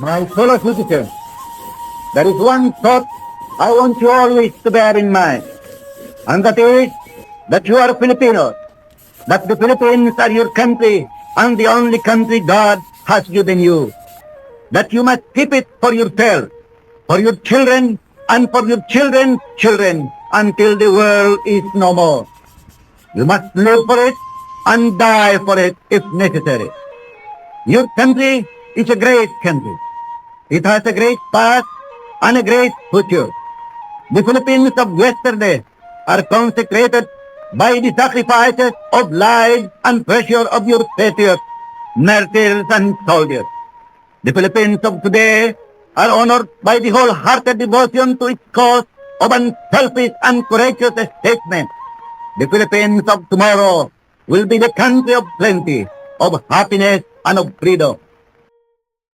My fellow citizens, there is one thought I want you always to bear in mind, and that is that you are Filipinos, that the Philippines are your country and the only country God has given you, that you must keep it for yourself, for your children, and for your children's children until the world is no more. You must live for it and die for it if necessary. Your country is a great country. It has a great past and a great future. The Philippines of yesterday are consecrated by the sacrifices of lives and pressure of your patriots, martyrs and soldiers. The Philippines of today are honored by the wholehearted devotion to its cause of unselfish and courageous statesmen. The Philippines of tomorrow will be the country of plenty, of happiness, and of freedom.